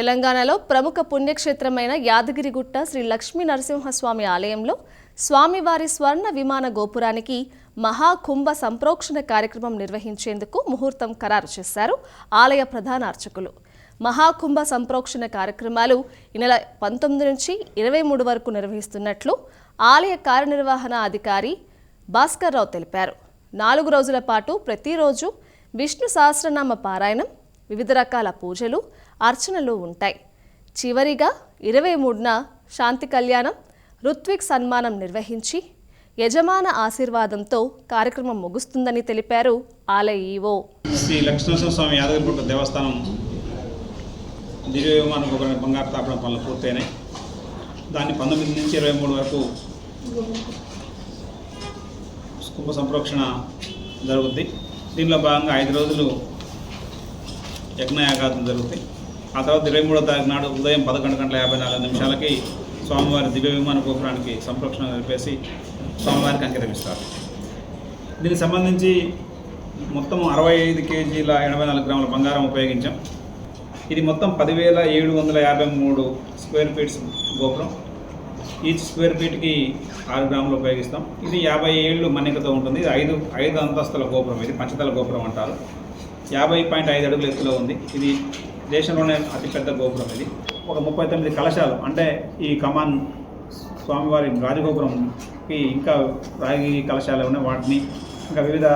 తెలంగాణలో ప్రముఖ పుణ్యక్షేత్రమైన యాదగిరిగుట్ట శ్రీ లక్ష్మీ నరసింహస్వామి ఆలయంలో స్వామివారి స్వర్ణ విమాన గోపురానికి మహాకుంభ సంప్రోక్షణ కార్యక్రమం నిర్వహించేందుకు ముహూర్తం ఖరారు చేశారు ఆలయ ప్రధాన అర్చకులు. మహాకుంభ సంప్రోక్షణ కార్యక్రమాలు ఈ నెల పంతొమ్మిది నుంచి ఇరవై మూడు వరకు నిర్వహిస్తున్నట్లు ఆలయ కార్యనిర్వహణ అధికారి భాస్కర్ రావు తెలిపారు. నాలుగు రోజుల పాటు ప్రతిరోజు విష్ణు సహస్రనామ పారాయణం వివిధ రకాల పూజలు అర్చనలు ఉంటాయి. చివరిగా ఇరవై మూడున శాంతి కళ్యాణం ఋత్విక్ సన్మానం నిర్వహించి యజమాన ఆశీర్వాదంతో కార్యక్రమం ముగుస్తుందని తెలిపారు ఆలయ ఈవో. శ్రీ లక్ష్మీనరసింహ స్వామి యాదగిరిగుట్ట దేవస్థానం దివ్య బంగారు తాపడం పనులు పూర్తయినాయి. దాన్ని పంతొమ్మిది నుంచి ఇరవై మూడు వరకు కుంభ సంప్రోక్షణ జరుగుద్ది. దీనిలో భాగంగా ఐదు రోజులు యజ్ఞయాగాదులు జరుగుతాయి. ఆ తర్వాత ఇరవై మూడో తారీఖు నాడు ఉదయం పదకొండు గంటల యాభై నాలుగు నిమిషాలకి స్వామివారి దివ్య విమాన గోపురానికి సంరక్షణ జరిపేసి స్వామివారికి అంకితమిస్తారు. దీనికి సంబంధించి మొత్తం అరవై ఐదు కేజీల ఎనభై నాలుగు గ్రాముల బంగారం ఉపయోగించాం. ఇది మొత్తం పదివేల ఏడు వందల యాభై మూడు స్క్వేర్ ఫీట్స్ గోపురం. ఈచ్ స్క్వేర్ ఫీట్కి ఆరు గ్రాములు ఉపయోగిస్తాం. ఇది యాభై ఏళ్ళు మన్నికతో ఉంటుంది. ఇది ఐదు ఐదు అంతస్తుల గోపురం. ఇది పంచతల గోపురం అంటారు. యాభై పాయింట్ ఐదు అడుగుల ఎత్తులో ఉంది. ఇది దేశంలోనే అతిపెద్ద గోపురం ఇది. ఒక ముప్పై తొమ్మిది కలశాలు అంటే ఈ కమాన్ స్వామివారి రాజగోపురంకి ఇంకా రాగి కలశాలు ఉన్నాయి. వాటిని ఇంకా వివిధ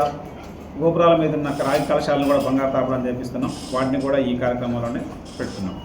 గోపురాల మీద ఉన్న రాగి కలశాలను కూడా బంగారు తాపడం చేపిస్తున్నాం వాటిని కూడా ఈ కార్యక్రమంలోనే పెడుతున్నాం.